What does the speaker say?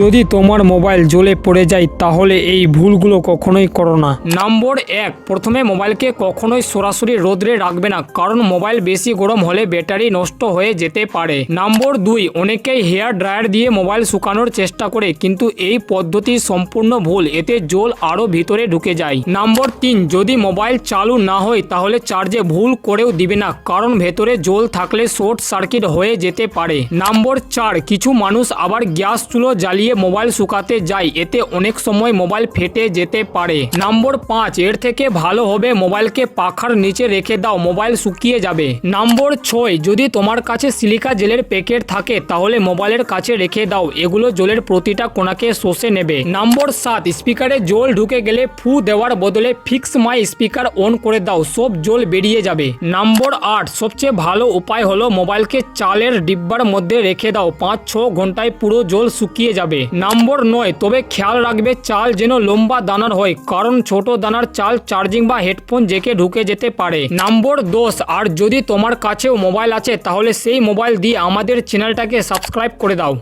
যদি তোমার মোবাইল জ্বলে পড়ে যায়, তাহলে এই ভুলগুলো কখনোই করো না। নম্বর এক, প্রথমে মোবাইলকে কখনোই সরাসরি রোদ্রে রাখবে না, কারণ মোবাইল বেশি গরম হলে ব্যাটারি নষ্ট হয়ে যেতে পারে। নম্বর দুই, অনেকেই হেয়ার ড্রায়ার দিয়ে মোবাইল শুকানোর চেষ্টা করে, কিন্তু এই পদ্ধতি সম্পূর্ণ ভুল, এতে জল আরও ভিতরে ঢুকে যায়। নম্বর তিন, যদি মোবাইল চালু না হয়, তাহলে চার্জে ভুল করেও দিবে না, কারণ ভেতরে জল থাকলে শর্ট সার্কিট হয়ে যেতে পারে। নম্বর চার, কিছু মানুষ আবার গ্যাস চুলো জ্বালিয়ে মোবাইল শুকাতে যায় এতে অনেক সময় মোবাইল ফেটে যেতে পারে। নম্বর পাঁচ, এর থেকে ভালো হবে মোবাইলকে পাখার নিচে রেখে দাও, মোবাইল শুকিয়ে যাবে। নম্বর ছয়, যদি তোমার কাছে সিলিকা জেলের প্যাকেট থাকে, তাহলে মোবাইলের কাছে রেখে দাও, এগুলো জলের প্রতিটা কোণাকে শোষে নেবে। নম্বর সাত, স্পিকারে জল ঢুকে গেলে ফু দেওয়ার বদলে ফিক্স মাই স্পিকার অন করে দাও, সব জল বেরিয়ে যাবে। নম্বর আট, সবচেয়ে ভালো উপায় হলো মোবাইলকে চালের ডিব্বার মধ্যে রেখে দাও পাঁচ ছ ঘন্টায় পুরো জল শুকিয়ে যাবে। নম্বর নয়, তবে খেয়াল রাখবে, চাল যেন লম্বা দানার হয়, কারণ ছোট দানার চাল চার্জিং বা হেডফোন জেকে ঢুকে যেতে পারে। নম্বর দশ, আর যদি তোমার কাছেও মোবাইল আছে, তাহলে সেই মোবাইল দিয়ে আমাদের চ্যানেলটাকে সাবস্ক্রাইব করে দাও।